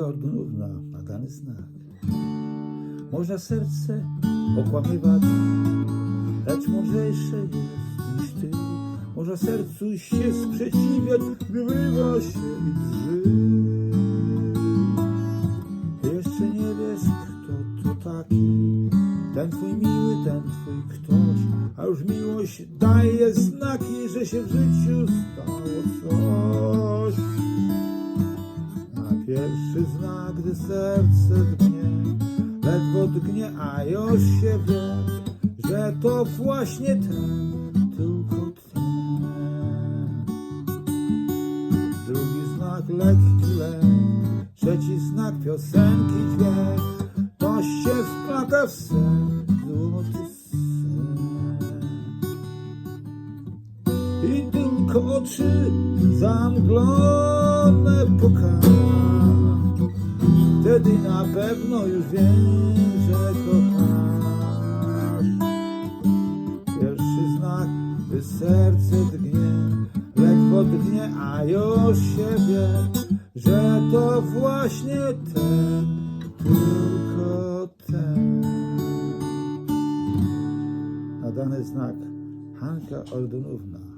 Hanka Ordunówna ma dany znak. Można serce okłamywać, lecz mądrzejsze jest niż ty. Można sercu się sprzeciwiać, gdy się i drży. Jeszcze nie wiesz, kto to taki, ten twój miły, ten twój ktoś, a już miłość daje znaki, że się w życiu stało A pierwszy znak, gdy serce drgnie, ledwo drgnie, a już się wie, że to właśnie ten, tylko ten. Drugi znak, lekki lęk, trzeci znak, piosenki dźwięk, to się wplata w sen. I tylko oczy zamglone pokaż, wtedy na pewno już wiem, że kochasz. Pierwszy znak, gdy serce drgnie, ledwo drgnie, a już się wie, że to właśnie ten, tylko ten. Nadany znak Hanka Ordonówna.